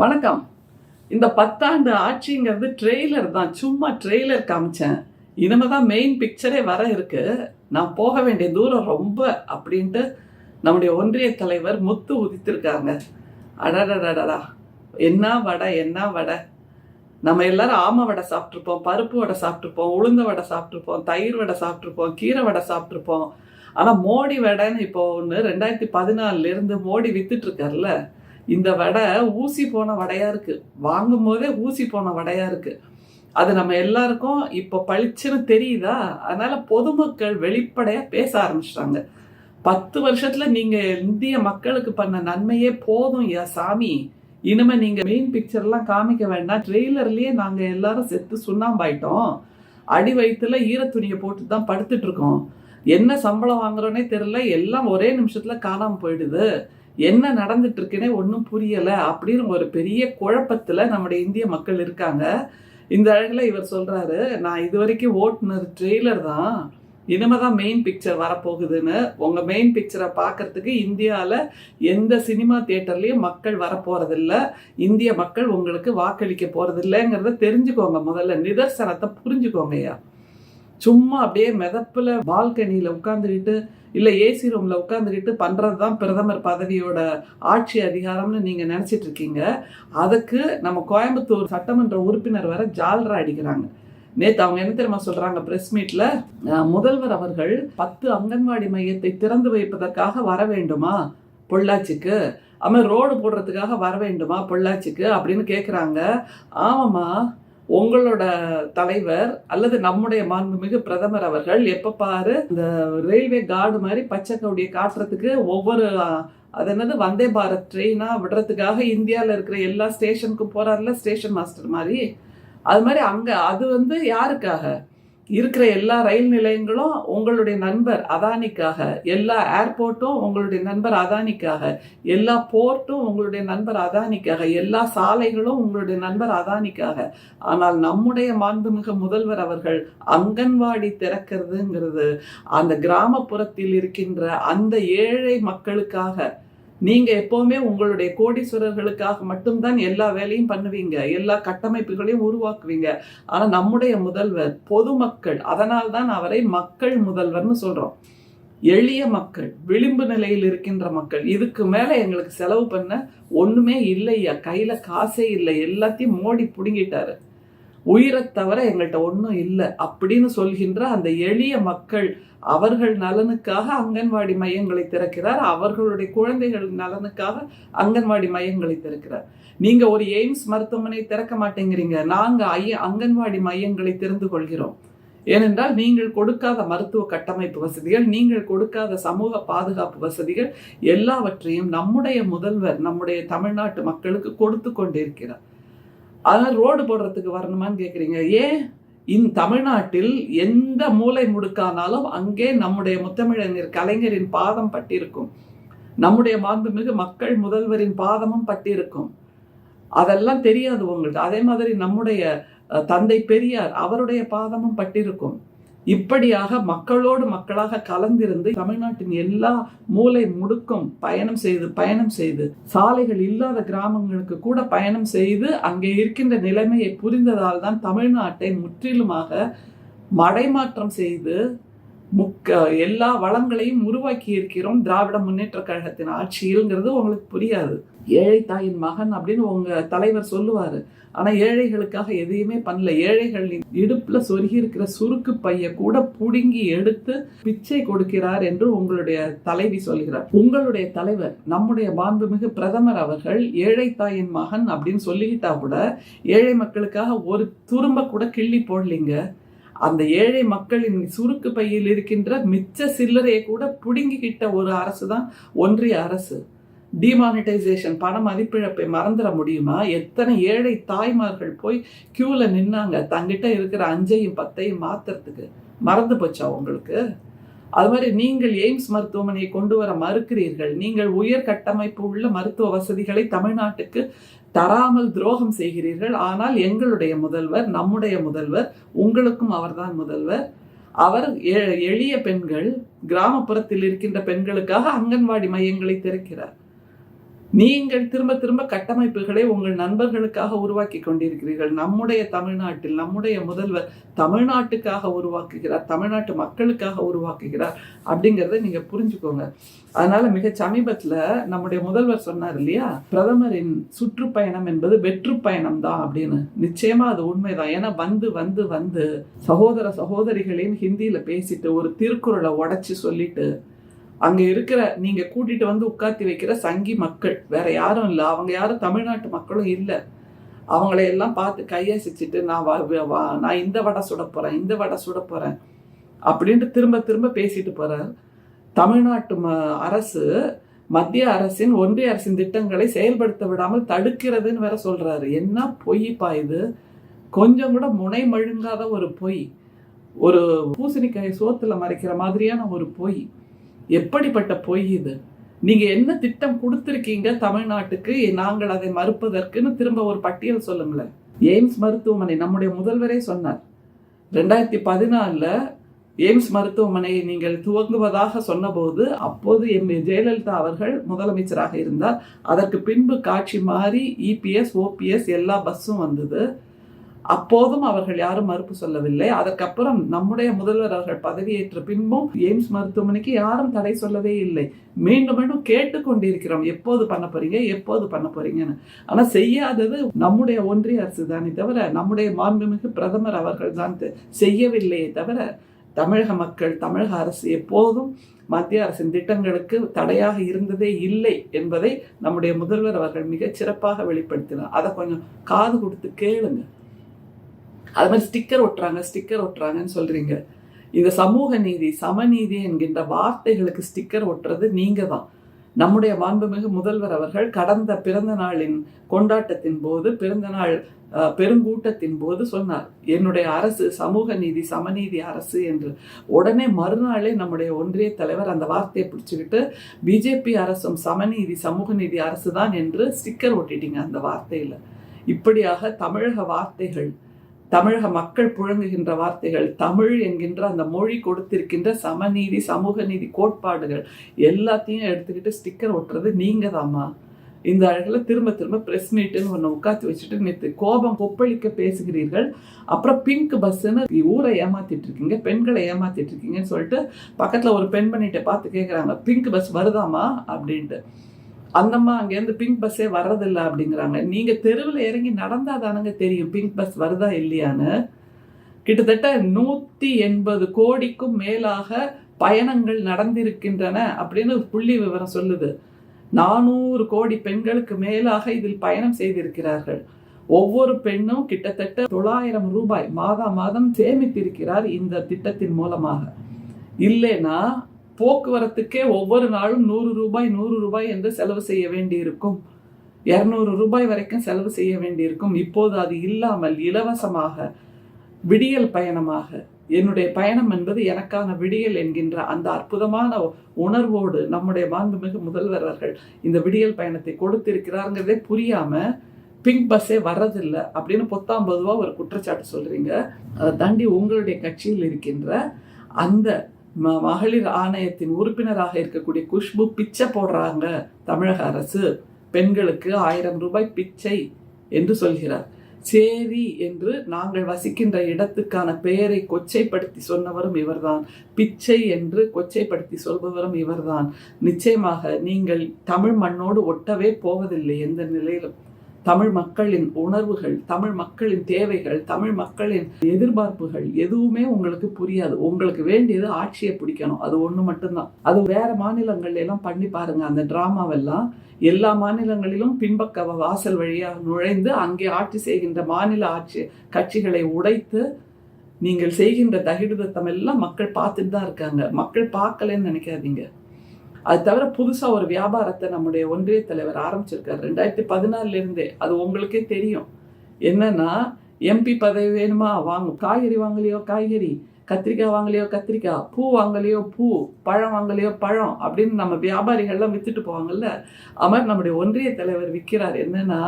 வணக்கம். இந்த பத்தாண்டு ஆட்சிங்கிறது ட்ரெய்லர் தான். சும்மா ட்ரெய்லர் காமிச்சேன். இனிமே தான் மெயின் பிக்சரே வர இருக்கு. நான் போக வேண்டிய தூரம் ரொம்ப அப்படின்ட்டு நம்முடைய ஒன்றிய தலைவர் முத்து உதித்திருக்காங்க. அடடடடடா. என்ன வடை என்ன வடை? நம்ம எல்லாரும் ஆம வடை சாப்பிட்ருப்போம் பருப்பு வடை சாப்பிட்ருப்போம் உளுந்த வடை சாப்பிட்ருப்போம் தயிர் வடை சாப்பிட்ருப்போம் கீரை வடை சாப்பிட்ருப்போம் ஆனால் மோடி வடைன்னு இப்போ ஒன்று ரெண்டாயிரத்தி பதினாலிருந்து மோடி வித்துட்ருக்கார்ல இந்த வடை ஊசி போன வடையா இருக்கு. வாங்கும் போதே ஊசி போன வடையா இருக்கு. அது நம்ம எல்லாருக்கும் இப்போ பளிச்சுன்னு தெரியுதா? அதனால பொதுமக்கள் வெளிப்படையா பேச ஆரம்பிச்சிட்டாங்க. பத்து வருஷத்துல நீங்க இந்திய மக்களுக்கு பண்ண நன்மையே போதும் யா சாமி. இனிமே நீங்க மெயின் பிக்சர்லாம் காமிக்க வேண்டாம். ட்ரெய்லர்லயே நாங்க எல்லாரும் செத்து சுண்ணாம்பாயிட்டோம். அடி வயிற்றுல ஈரத்துணியை போட்டு தான் படுத்துட்டு இருக்கோம். என்ன சம்பளம் வாங்குறோன்னே தெரியல. எல்லாம் ஒரே நிமிஷத்துல காணாமல் போயிடுது. என்ன நடந்துட்டு இருக்குன்னே ஒன்றும் புரியலை. அப்படின்னு ஒரு பெரிய குழப்பத்தில் நம்முடைய இந்திய மக்கள் இருக்காங்க. இந்த அழகில் இவர் சொல்கிறாரு நான் இது வரைக்கும் ஓட்டுனது ட்ரெய்லர் தான். இனிமே தான் மெயின் பிக்சர் வரப்போகுதுன்னு. உங்கள் மெயின் பிக்சரை பார்க்கறதுக்கு இந்தியாவில் எந்த சினிமா தியேட்டர்லேயும் மக்கள் வரப்போகிறதில்ல இந்திய மக்கள் உங்களுக்கு வாக்களிக்க போகிறதில்லைங்கிறத தெரிஞ்சுக்கோங்க முதல்ல. நிதர்சனத்தை புரிஞ்சுக்கோங்கய்யா. சும்மா அப்படியே மிதப்பில் பால்கனியில் உட்காந்துக்கிட்டு இல்லை ஏசி ரூமில் உட்காந்துக்கிட்டு பண்ணுறது தான் பிரதமர் பதவியோட ஆட்சி அதிகாரம்னு நீங்கள் நினச்சிட்டு இருக்கீங்க. அதுக்கு நம்ம கோயம்புத்தூர் சட்டமன்ற உறுப்பினர் வர ஜால்ரா அடிக்கிறாங்க. நேற்று அவங்க என்ன தெரியுமா சொல்கிறாங்க ப்ரெஸ் மீட்டில் முதல்வர் அவர்கள் பத்து அங்கன்வாடி மையத்தை திறந்து வைப்பதற்காக வர வேண்டுமா? பொள்ளாச்சிக்கு. அவன் ரோடு போடுறதுக்காக வர வேண்டுமா? பொள்ளாச்சிக்கு அப்படின்னு கேட்குறாங்க ஆமாம்மா உங்களோட தலைவர் அல்லது நம்முடைய மாண்புமிகு பிரதமர் அவர்கள் எப்ப பாரு இந்த ரயில்வே கார்டு மாதிரி பச்சை கவுடியை காட்டுறதுக்கு ஒவ்வொரு அது என்னது? வந்தே பாரத் ட்ரெயினாக விடுறதுக்காக இந்தியாவில் இருக்கிற எல்லா ஸ்டேஷனுக்கும் போறாருல ஸ்டேஷன் மாஸ்டர் மாதிரி? அது மாதிரி அங்கே அது வந்து யாருக்காக? இருக்கிற எல்லா ரயில் நிலையங்களும் உங்களுடைய நண்பர் அதானிக்காக எல்லா ஏர்போர்ட்டும் உங்களுடைய நண்பர் அதானிக்காக எல்லா போர்ட்டும் உங்களுடைய நண்பர் அதானிக்காக எல்லா சாலைகளும் உங்களுடைய நண்பர் அதானிக்காக. ஆனால் நம்முடைய மாண்புமிகு முதல்வர் அவர்கள் அங்கன்வாடி திறக்கிறதுங்கிறது அந்த கிராமப்புறத்தில் இருக்கின்ற அந்த ஏழை மக்களுக்காக நீங்க எப்பவுமே உங்களுடைய கோடீஸ்வரர்களுக்காக மட்டும்தான் எல்லா வேலையும் பண்ணுவீங்க. எல்லா கட்டமைப்புகளையும் உருவாக்குவீங்க. ஆனா நம்முடைய முதல்வர் பொதுமக்கள் அதனால் தான் அவரை மக்கள் முதல்வர்னு சொல்றோம். எளிய மக்கள் விளிம்பு நிலையில் இருக்கின்ற மக்கள். இதுக்கு மேல எங்களுக்கு செலவு பண்ண ஒண்ணுமே இல்லையா? கையில காசே இல்லை. எல்லாத்தையும் மோடி புடுங்கிட்டாரு. உயிரை தவிர எங்கள்கிட்ட ஒன்றும் இல்லை அப்படின்னு சொல்கின்ற அந்த எளிய மக்கள் அவர்கள் நலனுக்காக அங்கன்வாடி மையங்களை திறக்கிறார். அவர்களுடைய குழந்தைகள் நலனுக்காக அங்கன்வாடி மையங்களை திறக்கிறார். நீங்க ஒரு எய்ம்ஸ் மருத்துவமனை திறக்க மாட்டேங்கிறீங்க. நாங்க ஐய அங்கன்வாடி மையங்களை திறந்து கொள்கிறோம். ஏனென்றால் நீங்கள் கொடுக்காத மருத்துவ கட்டமைப்பு வசதிகள் நீங்கள் கொடுக்காத சமூக பாதுகாப்பு வசதிகள் எல்லாவற்றையும் நம்முடைய முதல்வர் நம்முடைய தமிழ்நாட்டு மக்களுக்கு கொடுத்து கொண்டிருக்கிறார். அதனால் ரோடு போடுறதுக்கு வரணுமான்னு கேட்குறீங்க ஏன்? இந் தமிழ்நாட்டில் எந்த மூளை முடுக்கானாலும் அங்கே நம்முடைய முத்தமிழறிஞர் கலைஞரின் பாதம் பட்டிருக்கும். நம்முடைய மாண்புமிகு மக்கள் முதல்வரின் பாதமும் பட்டிருக்கும். அதெல்லாம் தெரியாது உங்களுக்கு அதே மாதிரி நம்முடைய தந்தை பெரியார் அவருடைய பாதமும் பட்டிருக்கும். இப்படியாக மக்களோடு மக்களாக கலந்திருந்து தமிழ்நாட்டின் எல்லா மூலை முடுக்கும் பயணம் செய்து பயணம் செய்து சாலைகள் இல்லாத கிராமங்களுக்கு கூட பயணம் செய்து அங்கே இருக்கின்ற நிலைமையை புரிந்ததால் தான் தமிழ்நாட்டை முற்றிலுமாக மடைமாற்றம் செய்து முக்க எல்லா வளங்களையும் உருவாக்கி இருக்கிறோம் திராவிட முன்னேற்ற கழகத்தின் ஆட்சியில்ங்கிறது உங்களுக்கு புரியாது. ஏழை தாயின் மகன் அப்படின்னு உங்க தலைவர் சொல்லுவாரு. ஆனா ஏழைகளுக்காக எதையுமே பண்ணல. ஏழைகளின் இடுப்புல சொருகி இருக்கிற சுருக்கு பைய கூட புடுங்கி எடுத்து பிச்சை கொடுக்கிறார் என்று உங்களுடைய தலைவி சொல்கிறார். உங்களுடைய தலைவர் நம்முடைய மாண்புமிகு பிரதமர் அவர்கள் ஏழை தாயின் மகன் அப்படின்னு சொல்லிக்கிட்டா கூட ஏழை மக்களுக்காக ஒரு துரும்ப கூட கிள்ளி போடலிங்க. அந்த ஏழை மக்களின் சுருக்கு பையில் இருக்கின்ற மிச்ச சில்லறையை கூட புடுங்கிக்கிட்ட ஒரு அரசு தான் ஒன்றிய அரசு. டிமானிட்டைசேஷன் பண மதிப்பிழப்பை மறந்துட முடியுமா? எத்தனை ஏழை தாய்மார்கள் போய் க்யூவில் நின்னாங்க? தங்கிட்ட இருக்கிற அஞ்சையும் பத்தையும் மாத்துறதுக்கு. மறந்து போச்சா உங்களுக்கு? அது மாதிரி நீங்கள் எய்ம்ஸ் மருத்துவமனையை கொண்டு வர மறுக்கிறீர்கள். நீங்கள் உயர் கட்டமைப்பு உள்ள மருத்துவ வசதிகளை தமிழ்நாட்டுக்கு தராமல் துரோகம் செய்கிறீர்கள். ஆனால் எங்களுடைய முதல்வர் நம்முடைய முதல்வர் உங்களுக்கும் அவர்தான் முதல்வர். அவர் எளிய பெண்கள் கிராமப்புறத்தில் இருக்கின்ற பெண்களுக்காக அங்கன்வாடி மையங்களை திறக்கிறார். நீங்கள் திரும்ப திரும்ப கட்டமைப்புகளை உங்கள் நண்பர்களுக்காக உருவாக்கி கொண்டிருக்கிறீர்கள். நம்முடைய தமிழ்நாட்டில் நம்முடைய முதல்வர் தமிழ்நாட்டுக்காக உருவாக்குகிறார் தமிழ்நாட்டு மக்களுக்காக உருவாக்குகிறார் அப்படிங்கிறத நீங்க புரிஞ்சுக்கோங்க. அதனால மிக சமீபத்துல நம்முடைய முதல்வர் சொன்னார் இல்லையா? பிரதமரின் சுற்றுப்பயணம் என்பது வெற்று பயணம் தான் அப்படின்னு. நிச்சயமா அது உண்மைதான். ஏன்னா வந்து வந்து வந்து சகோதர சகோதரிகளின் ஹிந்தியில பேசிட்டு ஒரு திருக்குறளை உடைச்சு சொல்லிட்டு அங்க இருக்கிற நீங்க கூட்டிட்டு வந்து உட்காத்தி வைக்கிற சங்கி மக்கள் வேற யாரும் இல்லை. அவங்க யாரும் தமிழ்நாட்டு மக்களும் இல்லை. அவங்கள எல்லாம் பார்த்து கையசிச்சுட்டு நான் வா- வா- நான் இந்த வடை சுட போறேன் இந்த வடை சுட போறேன் அப்படின்ட்டு திரும்ப திரும்ப பேசிட்டு போறார். தமிழ்நாட்டு ம- அரசு மத்திய அரசின் ஒன்றிய அரசின் திட்டங்களை செயல்படுத்த விடாமல் தடுக்கிறதுன்னு வேற சொல்றாரு. என்ன பொய்ப்பா இது? கொஞ்சம் கூட முனை மழுங்காத ஒரு பொய். ஒரு பூசணிக்காய் சோத்துல மறைக்கிற மாதிரியான ஒரு பொய். எப்படிப்பட்ட பொய் இது? நீங்கள் என்ன திட்டம் கொடுத்துருக்கீங்க தமிழ்நாட்டுக்கு? நாங்கள் அதை மறுப்பதற்குன்னு திரும்ப ஒரு பட்டியல் சொல்லுங்களேன் எய்ம்ஸ் மருத்துவமனை நம்முடைய முதல்வரே சொன்னார். ரெண்டாயிரத்தி பதினாலில் எய்ம்ஸ் மருத்துவமனையை நீங்கள் துவங்குவதாக சொன்னபோது அப்போது எம். ஜெயலலிதா அவர்கள் முதலமைச்சராக இருந்தார். அதற்கு பின்பு காட்சி மாறி இபிஎஸ் ஓபிஎஸ் எல்லா பஸ்ஸும் வந்தது. அப்போதும் அவர்கள் யாரும் மறுப்பு சொல்லவில்லை. அதற்கப்புறம் நம்முடைய முதல்வர் அவர்கள் பதவியேற்ற பின்பும் எய்ம்ஸ் மருத்துவமனைக்கு யாரும் தடை சொல்லவே இல்லை. மீண்டும் மீண்டும் கேட்டுக்கொண்டிருக்கிறோம் எப்போது பண்ண போறீங்க? எப்போது பண்ண போறீங்கன்னு. ஆனா செய்யாதது நம்முடைய ஒன்றிய அரசு தானே தவிர நம்முடைய மாண்புமிகு பிரதமர் அவர்கள் தான் செய்யவில்லையே தவிர தமிழக மக்கள் தமிழக அரசு எப்போதும் மத்திய அரசின் திட்டங்களுக்கு தடையாக இருந்ததே இல்லை என்பதை நம்முடைய முதல்வர் அவர்கள் மிகச் சிறப்பாக வெளிப்படுத்தினார். அதை கொஞ்சம் காது கொடுத்து கேளுங்க. அது மாதிரி ஸ்டிக்கர் ஒட்டுறாங்க ஸ்டிக்கர் ஒட்டுறாங்கன்னு சொல்கிறீங்க இந்த சமூக நீதி சமநீதி என்கின்ற வார்த்தைகளுக்கு ஸ்டிக்கர் ஒட்டுறது நீங்கள் தான் நம்முடைய மாண்புமிகு முதல்வர் அவர்கள் கடந்த பிறந்த நாளின் கொண்டாட்டத்தின் போது பிறந்த நாள் பெருங்கூட்டத்தின் போது சொன்னார் என்னுடைய அரசு சமூக நீதி சமநீதி அரசு என்று. உடனே மறுநாளே நம்முடைய ஒன்றிய தலைவர் அந்த வார்த்தையை பிடிச்சுக்கிட்டு பிஜேபி அரசும் சமநீதி சமூக நீதி அரசு தான் என்று ஸ்டிக்கர் ஒட்டிட்டீங்க அந்த வார்த்தையில். இப்படியாக தமிழக வார்த்தைகள் தமிழக மக்கள் புழங்குகின்ற வார்த்தைகள் தமிழ் என்கின்ற அந்த மொழி கொடுத்திருக்கின்ற சமநீதி சமூக நீதி கோட்பாடுகள் எல்லாத்தையும் எடுத்துக்கிட்டு ஸ்டிக்கர் ஒட்டுறது நீங்க தாம்மா இந்த அழகில் திரும்ப திரும்ப ப்ரெஸ் மீட்டுன்னு ஒன்று உட்காந்து வச்சுட்டு நேற்று கோபம் கொப்பளிக்க பேசுகிறீர்கள். அப்புறம் பிங்க் பஸ்ஸுன்னு ஊரை ஏமாத்திட்டு இருக்கீங்க பெண்களை ஏமாத்திட்டு இருக்கீங்கன்னு சொல்லிட்டு பக்கத்தில் ஒரு பெண்மணிகிட்ட பார்த்து கேட்குறாங்க பிங்க் பஸ் வருதாமா அப்படின்ட்டு. அந்தம்மா அங்கேருந்து பிங்க் பஸ்ஸே வர்றதில்ல அப்படிங்கிறாங்க. நீங்கள் தெருவில் இறங்கி நடந்தால் தானங்க தெரியும். பிங்க் பஸ் வருதா இல்லையான்னு. கிட்டத்தட்ட நூற்றி எண்பது கோடிக்கும் மேலாக பயணங்கள் நடந்திருக்கின்றன அப்படின்னு புள்ளி விவரம் சொல்லுது. நானூறு கோடி பெண்களுக்கு மேலாக இதில் பயணம் செய்திருக்கிறார்கள். ஒவ்வொரு பெண்ணும் கிட்டத்தட்ட தொள்ளாயிரம் ரூபாய் மாதா மாதம் சேமித்திருக்கிறார் இந்த திட்டத்தின் மூலமாக. இல்லைன்னா போக்குவரத்துக்கே ஒவ்வொரு நாளும் நூறு ரூபாய் நூறு ரூபாய் என்று செலவு செய்ய வேண்டியிருக்கும். இரநூறு ரூபாய் வரைக்கும் செலவு செய்ய வேண்டியிருக்கும். இப்போது அது இல்லாமல் இலவசமாக விடியல் பயணமாக என்னுடைய பயணம் என்பது எனக்கான விடியல் என்கின்ற அந்த அற்புதமான உணர்வோடு நம்முடைய மாண்புமிகு முதல்வர் அவர்கள் இந்த விடியல் பயணத்தை கொடுத்திருக்கிறாருங்கிறதே புரியாம பிங்க் பஸ்ஸே வர்றதில்லை அப்படின்னு பொத்தாம் ரூபா ஒரு குற்றச்சாட்டு சொல்றீங்க. அதை தாண்டி உங்களுடைய கட்சியில் இருக்கின்ற அந்த மகளிர் ஆணையத்தின் உறுப்பினராக இருக்கக்கூடிய குஷ்பு பிச்சை போடுறாங்க தமிழக அரசு. பெண்களுக்கு ஆயிரம் ரூபாய் பிச்சை என்று சொல்கிறார். சேரி என்று நாங்கள் வசிக்கின்ற இடத்துக்கான பெயரை கொச்சைப்படுத்தி சொன்னவரும் இவர்தான். பிச்சை என்று கொச்சைப்படுத்தி சொல்பவரும் இவர்தான். நிச்சயமாக நீங்கள் தமிழ் மண்ணோடு ஒட்டவே போவதில்லை எந்த நிலையிலும். தமிழ் மக்களின் உணர்வுகள் தமிழ் மக்களின் தேவைகள் தமிழ் மக்களின் எதிர்பார்ப்புகள் எதுவுமே உங்களுக்கு புரியாது. உங்களுக்கு வேண்டியது ஆட்சியை பிடிக்கணும். அது ஒன்று மட்டும்தான். அது வேற மாநிலங்கள்ல எல்லாம் பண்ணி பாருங்க. அந்த டிராமாவெல்லாம் எல்லா மாநிலங்களிலும் பின்பக்க வாசல் வழியாக நுழைந்து அங்கே ஆட்சி செய்கின்ற மாநில ஆட்சி கட்சிகளை உடைத்து நீங்கள் செய்கின்ற தகிடுதத்தம் எல்லாம் மக்கள் பார்த்துட்டு தான் இருக்காங்க. மக்கள் பார்க்கலன்னு நினைக்காதீங்க. அது தவிர புதுசா ஒரு வியாபாரத்தை நம்முடைய ஒன்றிய தலைவர் ஆரம்பிச்சிருக்காரு. ரெண்டாயிரத்தி பதினாலுல இருந்தே அது உங்களுக்கே தெரியும். என்னன்னா எம்பி பதவி வேணுமா? வாங்க காய்கறி வாங்கலையோ? காய்கறி. கத்திரிக்காய் வாங்கலையோ கத்திரிக்காய் பூ வாங்கலையோ பூ பழம் வாங்கலையோ பழம் அப்படின்னு நம்ம வியாபாரிகள்லாம் வித்துட்டு போவாங்கல்ல அது மாதிரி நம்முடைய ஒன்றிய தலைவர் விற்கிறார் என்னன்னா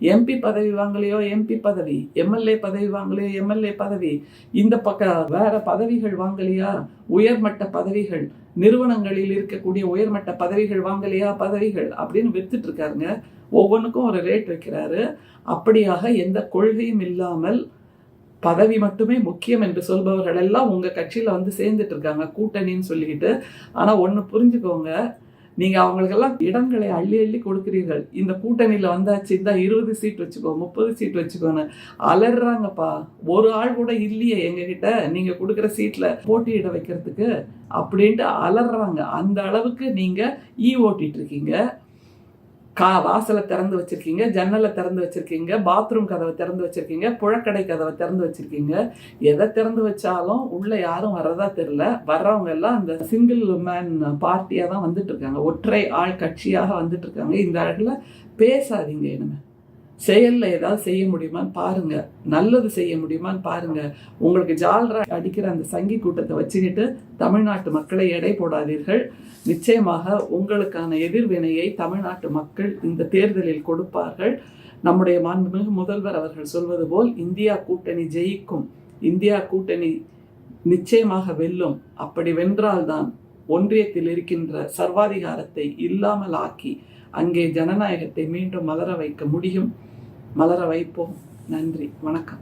எம்பி பதவி வாங்கலையோ எம்பி பதவி எம்எல்ஏ பதவி வாங்கலையோ எம்எல்ஏ பதவி இந்த பக்கம் வேற பதவிகள் வாங்கலையா? உயர்மட்ட பதவிகள் நிறுவனங்களில் இருக்கக்கூடிய உயர்மட்ட பதவிகள் வாங்கலையா? பதவிகள் அப்படின்னு வித்துட்டு இருக்காருங்க. ஒவ்வொன்றுக்கும் ஒரு ரேட் வைக்கிறாரு. அப்படியாக எந்த கொள்கையும் இல்லாமல் பதவி மட்டுமே முக்கியம் என்று சொல்பவர்கள் எல்லாம் உங்க கட்சியில வந்து சேர்ந்துட்டு இருக்காங்க கூட்டணின்னு சொல்லிக்கிட்டு. ஆனா ஒண்ணு புரிஞ்சுக்கோங்க நீங்க அவங்களுக்கெல்லாம் இடங்களை அள்ளி அள்ளி கொடுக்குறீர்கள். இந்த கூட்டணியில வந்தாச்சு இந்த இருபது சீட் வச்சுக்கோ முப்பது சீட் வச்சுக்கோன்னு அலறாங்கப்பா ஒரு ஆள் கூட இல்லையே எங்ககிட்ட நீங்க கொடுக்குற சீட்ல போட்டியிட வைக்கிறதுக்கு அப்படின்ட்டு அலறாங்க அந்த அளவுக்கு நீங்க ஈ ஓட்டிட்டு இருக்கீங்க. கா வாசலை திறந்து வச்சுருக்கீங்க ஜன்னலை திறந்து வச்சுருக்கீங்க பாத்ரூம் கதவை திறந்து வச்சுருக்கீங்க புழக்கடை கதவை திறந்து வச்சுருக்கீங்க. எதை திறந்து வச்சாலும் உள்ளே யாரும் வர்றதா தெரில வர்றவங்க எல்லாம் அந்த சிங்கிள் மேன் பார்ட்டியாக தான் வந்துட்டு இருக்காங்க. ஒற்றை ஆள் கட்சியாக வந்துட்டு இருக்காங்க. இந்த இடத்துல பேசாதீங்க இனிமே. செயல்ல ஏதாவது செய்ய முடியுமான்னு பாருங்க. நல்லது செய்ய முடியுமான்னு பாருங்க. உங்களுக்கு ஜால்ரா அடிக்கிற அந்த சங்கி கூட்டத்தை வச்சுக்கிட்டு தமிழ்நாட்டு மக்களை எடை போடாதீர்கள். நிச்சயமாக உங்களுக்கான எதிர்வினையை தமிழ்நாட்டு மக்கள் இந்த தேர்தலில் கொடுப்பார்கள். நம்முடைய மாண்புமிகு முதல்வர் அவர்கள் சொல்வது போல் இந்தியா கூட்டணி ஜெயிக்கும். இந்தியா கூட்டணி நிச்சயமாக வெல்லும். அப்படி வென்றால்தான் ஒன்றியத்தில் இருக்கின்ற சர்வாதிகாரத்தை இல்லாமல் ஆக்கி அங்கே ஜனநாயகத்தை மீண்டும் மலர வைக்க முடியும். மலர வைப்போம். நன்றி. வணக்கம்.